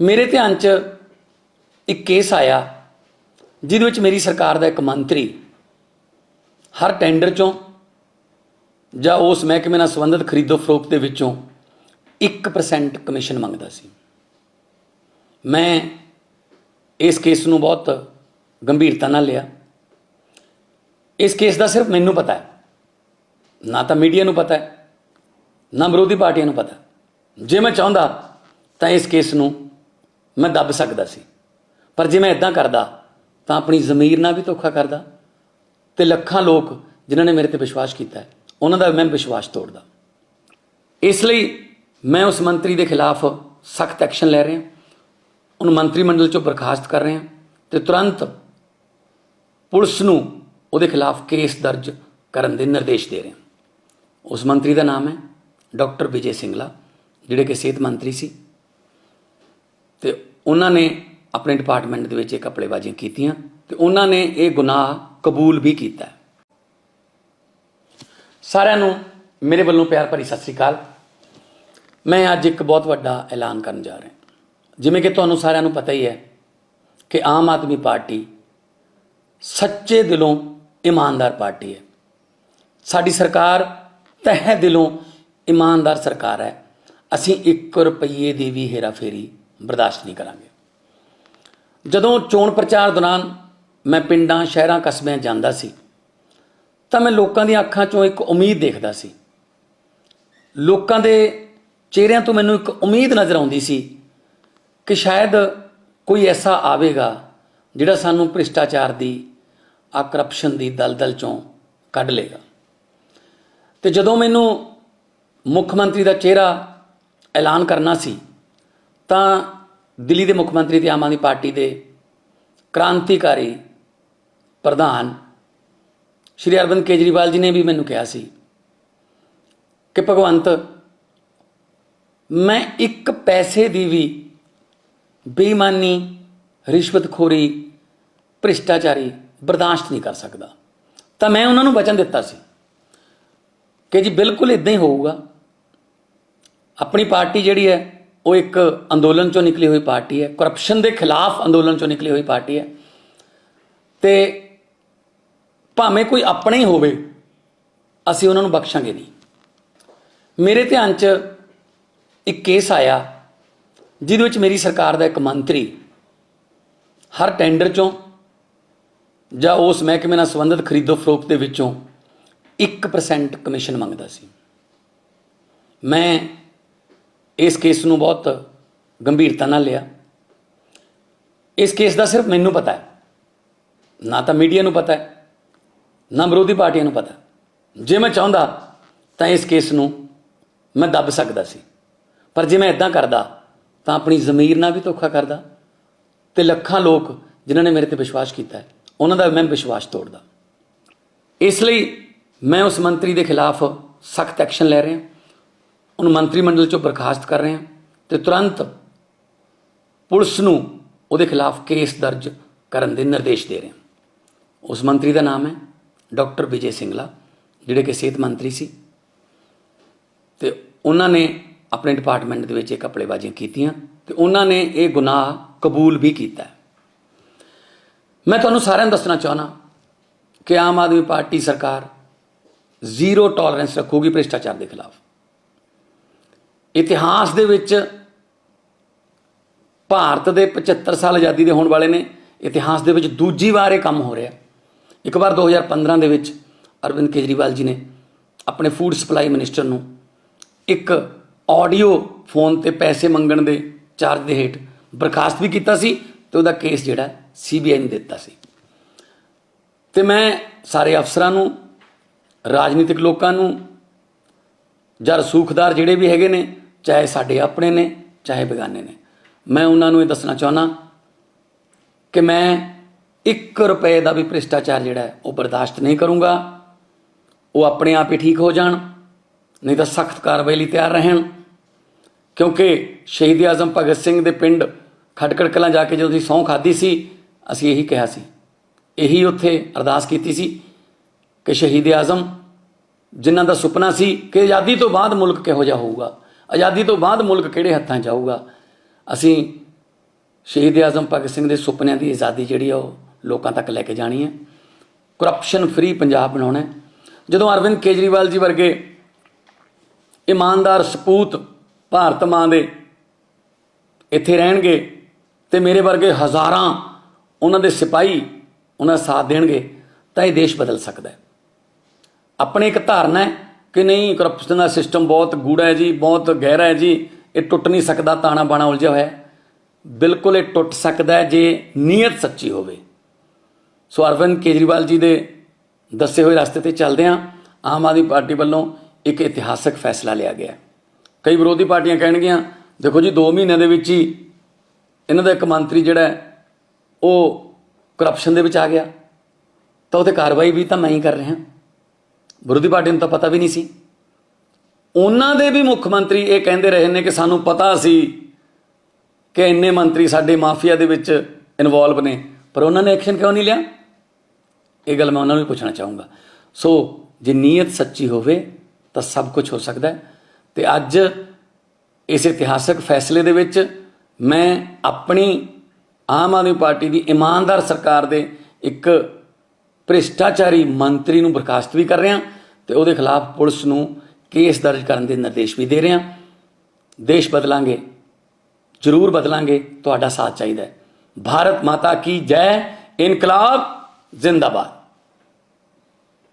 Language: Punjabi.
ਮੇਰੇ ਧਿਆਨ 'ਚ ਇੱਕ ਕੇਸ ਆਇਆ, ਜਿਹਦੇ ਵਿੱਚ ਮੇਰੀ ਸਰਕਾਰ ਦਾ ਇੱਕ ਮੰਤਰੀ ਹਰ ਟੈਂਡਰ 'ਚੋਂ ਜਾਂ ਉਸ ਮਹਿਕਮੇ ਨਾਲ ਸੰਬੰਧਿਤ ਖਰੀਦੋ ਫਰੋਖਤ ਦੇ ਵਿੱਚੋਂ 1% ਕਮਿਸ਼ਨ ਮੰਗਦਾ ਸੀ। ਮੈਂ ਇਸ ਕੇਸ ਨੂੰ ਬਹੁਤ ਗੰਭੀਰਤਾ ਨਾਲ ਲਿਆ। ਇਸ ਕੇਸ ਦਾ ਸਿਰਫ ਮੈਨੂੰ ਪਤਾ ਹੈ। ਨਾ ਤਾਂ ਮੀਡੀਆ ਨੂੰ ਪਤਾ ਹੈ, ਨਾ ਵਿਰੋਧੀ ਪਾਰਟੀਆਂ ਨੂੰ ਪਤਾ ਜੇ ਮੈਂ ਚਾਹੁੰਦਾ ਤਾਂ ਇਸ ਕੇਸ ਨੂੰ ਮੈਂ ਦੱਬ ਸਕਦਾ ਸੀ। ਪਰ ਜੇ ਮੈਂ ਇਦਾਂ ਕਰਦਾ, ਤਾਂ ਆਪਣੀ ਜ਼ਮੀਰ ਨਾਲ ਵੀ ਧੋਖਾ ਕਰਦਾ ਤੇ ਲੱਖਾਂ ਲੋਕ ਜਿਨ੍ਹਾਂ ਨੇ ਮੇਰੇ ਤੇ ਵਿਸ਼ਵਾਸ ਕੀਤਾ ਹੈ, ਉਹਨਾਂ ਦਾ ਮੈਂ ਵਿਸ਼ਵਾਸ ਤੋੜਦਾ। ਇਸ ਲਈ ਮੈਂ ਉਸ ਮੰਤਰੀ ਦੇ ਖਿਲਾਫ ਸਖਤ ਐਕਸ਼ਨ ਲੈ ਰਿਹਾ ਉਹਨੂੰ ਮੰਤਰੀ ਮੰਡਲ ਚੋਂ ਬਰਖਾਸਤ ਕਰ ਰਿਹਾ ਤੇ ਤੁਰੰਤ ਪੁਲਿਸ ਨੂੰ ਉਹਦੇ ਖਿਲਾਫ ਕੇਸ ਦਰਜ ਕਰਨ ਦੇ ਨਿਰਦੇਸ਼ ਦੇ ਰਿਹਾ ਉਸ ਮੰਤਰੀ ਦਾ ਨਾਮ ਹੈ ਡਾਕਟਰ ਵਿਜੇ ਸਿੰਗਲਾ, ਜਿਹੜੇ ਕਿ ਸਿਹਤ ਮੰਤਰੀ ਸੀ। ਤੇ ਉਹਨਾਂ ਨੇ ਆਪਣੇ ਡਿਪਾਰਟਮੈਂਟ ਦੇ ਵਿੱਚ ਇਹ ਕਪੜੇਬਾਜ਼ੀਆਂ ਕੀਤੀਆਂ ਤੇ ਉਹਨਾਂ ਨੇ ਇਹ ਗੁਨਾਹ ਕਬੂਲ ਵੀ ਕੀਤਾ। ਸਾਰਿਆਂ ਨੂੰ ਮੇਰੇ ਵੱਲੋਂ ਪਿਆਰ ਭਰੀ ਸਤਿ ਸ੍ਰੀ ਅਕਾਲ। ਮੈਂ ਅੱਜ ਇੱਕ ਬਹੁਤ ਵੱਡਾ ਐਲਾਨ ਕਰਨ ਜਾ ਰਿਹਾ। ਜਿਵੇਂ ਕਿ ਤੁਹਾਨੂੰ ਸਾਰਿਆਂ ਨੂੰ ਪਤਾ ਹੀ ਹੈ ਕਿ ਆਮ ਆਦਮੀ ਪਾਰਟੀ ਸੱਚੇ ਦਿਲੋਂ ਇਮਾਨਦਾਰ ਪਾਰਟੀ ਹੈ। ਸਾਡੀ ਸਰਕਾਰ ਤਹਿ ਦਿਲੋਂ ਇਮਾਨਦਾਰ ਸਰਕਾਰ ਹੈ। ਅਸੀਂ 1 ਰੁਪਏ ਦੀ ਵੀ ਹੇਰਾਫੇਰੀ ਬਰਦਾਸ਼ਤ ਨਹੀਂ ਕਰਾਂਗੇ। ਜਦੋਂ ਚੋਣ ਪ੍ਰਚਾਰ ਦੌਰਾਨ ਮੈਂ ਪਿੰਡਾਂ, ਸ਼ਹਿਰਾਂ, ਕਸਬਿਆਂ ਜਾਂਦਾ ਸੀ, ਤਾਂ ਮੈਂ ਲੋਕਾਂ ਦੀਆਂ ਅੱਖਾਂ 'ਚੋਂ ਇੱਕ ਉਮੀਦ ਦੇਖਦਾ ਸੀ। ਲੋਕਾਂ ਦੇ ਚਿਹਰਿਆਂ ਤੋਂ ਮੈਨੂੰ ਇੱਕ ਉਮੀਦ ਨਜ਼ਰ ਆਉਂਦੀ ਸੀ ਕਿ ਸ਼ਾਇਦ ਕੋਈ ਐਸਾ ਆਵੇਗਾ ਜਿਹੜਾ ਸਾਨੂੰ ਭ੍ਰਿਸ਼ਟਾਚਾਰ ਦੀ, ਆ ਕਰਪਸ਼ਨ ਦੀ ਦਲਦਲ ਚੋਂ ਕੱਢ ਲੇਗਾ ਤੇ ਜਦੋਂ ਮੈਨੂੰ ਮੁੱਖ ਮੰਤਰੀ ਦਾ ਚਿਹਰਾ ਐਲਾਨ ਕਰਨਾ ਸੀ ਤਾਂ ਦਿੱਲੀ ਦੇ ਮੁੱਖ ਮੰਤਰੀ ਤੇ ਆਮ ਆਦਮੀ ਪਾਰਟੀ ਦੇ ਕ੍ਰਾਂਤੀਕਾਰੀ ਪ੍ਰਧਾਨ ਸ਼੍ਰੀ ਅਰਵਿੰਦ ਕੇਜਰੀਵਾਲ ਜੀ ਨੇ ਵੀ ਮੈਨੂੰ ਕਿਹਾ ਸੀ ਕਿ ਭਗਵੰਤ, ਮੈਂ ਇੱਕ ਪੈਸੇ ਦੀ ਵੀ ਬੇਈਮਾਨੀ, ਰਿਸ਼ਵਤਖੋਰੀ, ਭ੍ਰਿਸ਼ਟਾਚਾਰੀ ਬਰਦਾਸ਼ਤ ਨਹੀਂ ਕਰ ਸਕਦਾ। ਤਾਂ ਮੈਂ ਉਹਨਾਂ ਨੂੰ ਵਚਨ ਦਿੱਤਾ ਸੀ ਕਿ ਜੀ ਬਿਲਕੁਲ ਇਦਾਂ ਹੀ ਹੋਊਗਾ। ਆਪਣੀ ਪਾਰਟੀ ਜਿਹੜੀ ਹੈ ਉਹ ਇੱਕ ਅੰਦੋਲਨ ਚੋਂ ਨਿਕਲੀ ਹੋਈ ਪਾਰਟੀ ਹੈ। ਕਰਪਸ਼ਨ ਦੇ ਖਿਲਾਫ ਅੰਦੋਲਨ ਚੋਂ ਨਿਕਲੀ ਹੋਈ ਪਾਰਟੀ ਹੈ। ਤੇ ਭਾਵੇਂ ਕੋਈ ਆਪਣੇ ਹੀ ਹੋਵੇ, ਅਸੀਂ ਉਹਨਾਂ ਨੂੰ ਬਖਸ਼ਾਂਗੇ ਨਹੀਂ। ਮੇਰੇ ਧਿਆਨ 'ਚ ਇੱਕ ਕੇਸ ਆਇਆ, ਜਿਹਦੇ ਵਿੱਚ ਮੇਰੀ ਸਰਕਾਰ ਦਾ ਇੱਕ ਮੰਤਰੀ ਹਰ ਟੈਂਡਰ ਚੋਂ ਜਾਂ ਉਸ ਮਹਿਕਮੇ ਨਾਲ ਸੰਬੰਧਿਤ ਖਰੀਦੋ ਫਰੋਖਤ ਦੇ ਵਿੱਚੋਂ 1% ਕਮਿਸ਼ਨ ਮੰਗਦਾ ਸੀ। ਮੈਂ ਇਸ ਕੇਸ ਨੂੰ ਬਹੁਤ ਗੰਭੀਰਤਾ ਨਾਲ ਲਿਆ। ਇਸ ਕੇਸ ਦਾ ਸਿਰਫ ਮੈਨੂੰ ਪਤਾ ਹੈ। ਨਾ ਤਾਂ ਮੀਡੀਆ ਨੂੰ ਪਤਾ ਹੈ, ਨਾ ਵਿਰੋਧੀ ਪਾਰਟੀਆਂ ਨੂੰ ਪਤਾ ਜੇ ਮੈਂ ਚਾਹੁੰਦਾ ਤਾਂ ਇਸ ਕੇਸ ਨੂੰ ਮੈਂ ਦੱਬ ਸਕਦਾ ਸੀ। ਪਰ ਜੇ ਮੈਂ ਇਦਾਂ ਕਰਦਾ ਤਾਂ ਆਪਣੀ ਜ਼ਮੀਰ ਨਾਲ ਵੀ ਧੋਖਾ ਕਰਦਾ ਤੇ ਲੱਖਾਂ ਲੋਕ ਜਿਨ੍ਹਾਂ ਨੇ ਮੇਰੇ ਤੇ ਵਿਸ਼ਵਾਸ ਕੀਤਾ ਹੈ, ਉਹਨਾਂ ਦਾ ਮੈਂ ਵਿਸ਼ਵਾਸ ਤੋੜਦਾ। ਇਸ ਲਈ ਮੈਂ ਉਸ ਮੰਤਰੀ ਦੇ ਖਿਲਾਫ ਸਖਤ ਐਕਸ਼ਨ ਲੈ ਰਿਹਾ ਉਹਨੂੰ ਮੰਤਰੀ ਮੰਡਲ ਚੋਂ ਬਰਖਾਸਤ ਕਰ ਰਿਹਾ ਤੇ ਤੁਰੰਤ ਪੁਲਿਸ ਨੂੰ ਉਹਦੇ ਖਿਲਾਫ ਕੇਸ ਦਰਜ ਕਰਨ ਦੇ ਨਿਰਦੇਸ਼ ਦੇ ਰਿਹਾ ਉਸ ਮੰਤਰੀ ਦਾ ਨਾਮ ਹੈ ਡਾਕਟਰ ਵਿਜੇ ਸਿੰਗਲਾ, ਜਿਹੜੇ ਕਿ ਸਿਹਤ ਮੰਤਰੀ ਸੀ। ਤੇ ਉਹਨਾਂ ਨੇ ਆਪਣੇ ਡਿਪਾਰਟਮੈਂਟ ਦੇ ਵਿੱਚ ਇਹ ਕਪੜੇਬਾਜ਼ੀਆਂ ਕੀਤੀਆਂ ਤੇ ਉਹਨਾਂ ਨੇ ਇਹ ਗੁਨਾਹ ਕਬੂਲ ਵੀ ਕੀਤਾ ਮੈਂ ਤੁਹਾਨੂੰ ਸਾਰਿਆਂ ਨੂੰ ਦੱਸਣਾ ਚਾਹਣਾ ਕਿ ਆਮ ਆਦਮੀ ਪਾਰਟੀ ਸਰਕਾਰ ਜ਼ੀਰੋ ਟੋਲਰੈਂਸ ਰੱਖੂਗੀ ਭ੍ਰਿਸ਼ਟਾਚਾਰ ਦੇ ਖਿਲਾਫ। ਇਤਿਹਾਸ ਦੇ ਵਿੱਚ ਭਾਰਤ ਦੇ 75 ਸਾਲ ਆਜ਼ਾਦੀ ਦੇ ਹੋਣ ਵਾਲੇ ਨੇ, ਇਤਿਹਾਸ ਦੇ ਵਿੱਚ ਦੂਜੀ ਵਾਰ ਇਹ ਕੰਮ ਹੋ ਰਿਹਾ। ਇੱਕ ਵਾਰ 2015 ਦੇ ਵਿੱਚ ਅਰਵਿੰਦ ਕੇਜਰੀਵਾਲ ਜੀ ਨੇ ਆਪਣੇ ਫੂਡ ਸਪਲਾਈ ਮਿਨਿਸਟਰ ਨੂੰ ਇੱਕ ਆਡੀਓ ਫੋਨ ਤੇ ਪੈਸੇ ਮੰਗਣ ਦੇ ਚਾਰਜ ਦੇ ਹੇਠ ਬਰਖਾਸਤ ਵੀ ਕੀਤਾ ਸੀ ਤੇ ਉਹਦਾ ਕੇਸ ਜਿਹੜਾ ਸੀਬੀਆਈ ਨੇ ਦਿੱਤਾ ਸੀ। ਤੇ ਮੈਂ ਸਾਰੇ ਅਫਸਰਾਂ ਨੂੰ, ਰਾਜਨੀਤਿਕ ਲੋਕਾਂ ਨੂੰ ਜਾਂ ਰਸੂਖਦਾਰ ਜਿਹੜੇ ਵੀ ਹੈਗੇ ਨੇ ਚਾਹੇ ਸਾਡੇ ਆਪਣੇ ਨੇ, ਚਾਹੇ ਬੇਗਾਨੇ ਨੇ। ਮੈਂ ਉਹਨਾਂ ਨੂੰ ਇਹ ਦੱਸਣਾ ਚਾਹੁੰਦਾ ਕਿ ਮੈਂ 1 ਰੁਪਏ ਦਾ ਵੀ ਭ੍ਰਿਸ਼ਟਾਚਾਰ ਜਿਹੜਾ ਉਹ ਬਰਦਾਸ਼ਤ ਨਹੀਂ ਕਰੂੰਗਾ। ਉਹ ਆਪਣੇ ਆਪ ਹੀ ਠੀਕ ਹੋ ਜਾਣ, ਨਹੀਂ ਤਾਂ ਸਖਤ ਕਾਰਵਾਈ ਲਈ ਤਿਆਰ ਰਹਿਣ। ਕਿਉਂਕਿ ਸ਼ਹੀਦ ਆਜ਼ਮ ਭਗਤ ਸਿੰਘ ਦੇ ਪਿੰਡ ਖਟਕੜ ਕਲਾਂ ਜਾ ਕੇ ਜਦੋਂ ਅਸੀਂ ਸਹੁੰ ਖਾਦੀ ਸੀ, ਅਸੀਂ ਇਹੀ ਕਿਹਾ ਸੀ। ਇਹੀ ਉੱਥੇ ਅਰਦਾਸ ਕੀਤੀ ਸੀ ਕਿ ਸ਼ਹੀਦ ਆਜ਼ਮ ਜਿਨ੍ਹਾਂ ਦਾ ਸੁਪਨਾ ਸੀ ਕਿ ਆਜ਼ਾਦੀ ਤੋਂ ਬਾਅਦ ਮੁਲਕ ਕਿਹੋ ਜਿਹਾ ਹੋਊਗਾ ਆਜ਼ਾਦੀ ਤੋਂ ਬਾਅਦ ਮੁਲਕ ਕਿਹੜੇ ਹੱਥਾਂ 'ਚ ਆਊਗਾ? ਅਸੀਂ ਸ਼ਹੀਦ ਆਜ਼ਮ ਭਗਤ ਸਿੰਘ ਦੇ ਸੁਪਨਿਆਂ ਦੀ ਆਜ਼ਾਦੀ ਜਿਹੜੀ ਆ ਉਹ ਲੋਕਾਂ ਤੱਕ ਲੈ ਕੇ ਜਾਣੀ ਹੈ। ਕਰਪਸ਼ਨ ਫਰੀ ਪੰਜਾਬ ਬਣਾਉਣਾ ਹੈ। ਜਦੋਂ ਅਰਵਿੰਦ ਕੇਜਰੀਵਾਲ ਜੀ ਵਰਗੇ ਇਮਾਨਦਾਰ ਸਪੂਤ ਭਾਰਤ ਮਾਂ ਦੇ ਇੱਥੇ ਰਹਿਣਗੇ ਤੇ ਮੇਰੇ ਵਰਗੇ ਹਜ਼ਾਰਾਂ ਉਹਨਾਂ ਦੇ ਸਿਪਾਹੀ ਉਹਨਾਂ ਦਾ ਸਾਥ ਦੇਣਗੇ, ਤਾਂ ਇਹ ਦੇਸ਼ ਬਦਲ ਸਕਦਾ ਹੈ। ਆਪਣੀ ਇੱਕ ਧਾਰਨਾ ਹੈ ਕਿ ਨਹੀਂ ਕਰਪਸ਼ਨ ਦਾ ਸਿਸਟਮ ਬਹੁਤ ਗੂੜਾ ਹੈ ਜੀ, ਬਹੁਤ ਗਹਿਰਾ ਹੈ ਜੀ। ਇਹ ਟੁੱਟ ਨਹੀਂ ਸਕਦਾ, ਤਾਣਾ ਬਾਣਾ ਉਲਝਿਆ ਹੋਇਆ ਬਿਲਕੁਲ ਇਹ ਟੁੱਟ ਸਕਦਾ ਹੈ ਜੇ ਨੀਅਤ ਸੱਚੀ ਹੋਵੇ। ਸੋ ਅਰਵਿੰਦ ਕੇਜਰੀਵਾਲ ਜੀ ਦੇ ਦੱਸੇ ਹੋਏ ਰਸਤੇ ਤੇ ਚੱਲਦੇ ਹਾਂ। ਆਮ ਆਦਮੀ ਪਾਰਟੀ ਵੱਲੋਂ ਇੱਕ ਇਤਿਹਾਸਕ ਫੈਸਲਾ ਲਿਆ ਗਿਆ ਕਈ ਵਿਰੋਧੀ ਪਾਰਟੀਆਂ ਕਹਿਣਗੀਆਂ, ਦੇਖੋ ਜੀ 2 ਮਹੀਨਿਆਂ ਦੇ ਵਿੱਚ ਹੀ ਇਹਨਾਂ ਦਾ ਇੱਕ ਮੰਤਰੀ ਜਿਹੜਾ ਉਹ ਕਰਪਸ਼ਨ ਦੇ ਵਿੱਚ ਆ ਗਿਆ। ਤਾਂ ਉਹਤੇ ਕਾਰਵਾਈ ਵੀ ਤਾਂ ਮੈਂ ਹੀ ਕਰ ਰਿਹਾ। ਵਿਰੋਧੀ ਪਾਰਟੀ ਨੂੰ ਤਾਂ ਪਤਾ ਵੀ ਨਹੀਂ ਸੀ। ਉਹਨਾਂ ਦੇ ਵੀ ਮੁੱਖ ਮੰਤਰੀ ਇਹ ਕਹਿੰਦੇ ਰਹੇ ਨੇ ਕਿ ਸਾਨੂੰ ਪਤਾ ਸੀ ਕਿ ਇੰਨੇ ਮੰਤਰੀ ਸਾਡੇ ਮਾਫੀਆ ਦੇ ਵਿੱਚ ਇਨਵੋਲਵ ਨੇ। ਪਰ ਉਹਨਾਂ ਨੇ ਐਕਸ਼ਨ ਕਿਉਂ ਨਹੀਂ ਲਿਆ? ਇਹ ਗੱਲ ਮੈਂ ਉਹਨਾਂ ਨੂੰ ਵੀ ਪੁੱਛਣਾ ਚਾਹੂੰਗਾ। ਸੋ ਜੇ ਨੀਅਤ ਸੱਚੀ ਹੋਵੇ, ਤਾਂ ਸਭ ਕੁਝ ਹੋ ਸਕਦਾ ਹੈ। ਤੇ ਅੱਜ ਇਸ ਇਤਿਹਾਸਕ ਫੈਸਲੇ ਦੇ ਵਿੱਚ ਮੈਂ ਆਪਣੀ ਆਮ ਆਦਮੀ ਪਾਰਟੀ ਦੀ ਇਮਾਨਦਾਰ ਸਰਕਾਰ ਦੇ ਇੱਕ ਭ੍ਰਿਸ਼ਟਾਚਾਰੀ ਮੰਤਰੀ ਨੂੰ ਬਰਖਾਸਤ ਵੀ ਕਰ ਰਿਹਾ। ਤੇ ਉਹਦੇ ਖਿਲਾਫ ਪੁਲਿਸ ਨੂੰ ਕੇਸ ਦਰਜ ਕਰਨ ਦੇ ਨਿਰਦੇਸ਼ ਵੀ ਦੇ ਰਿਹਾ। ਦੇਸ਼ ਬਦਲਾਂਗੇ, ਜ਼ਰੂਰ ਬਦਲਾਂਗੇ, ਤੁਹਾਡਾ ਸਾਥ ਚਾਹੀਦਾ ਹੈ। ਭਾਰਤ ਮਾਤਾ ਕੀ ਜੈ, ਇਨਕਲਾਬ ਜ਼ਿੰਦਾਬਾਦ।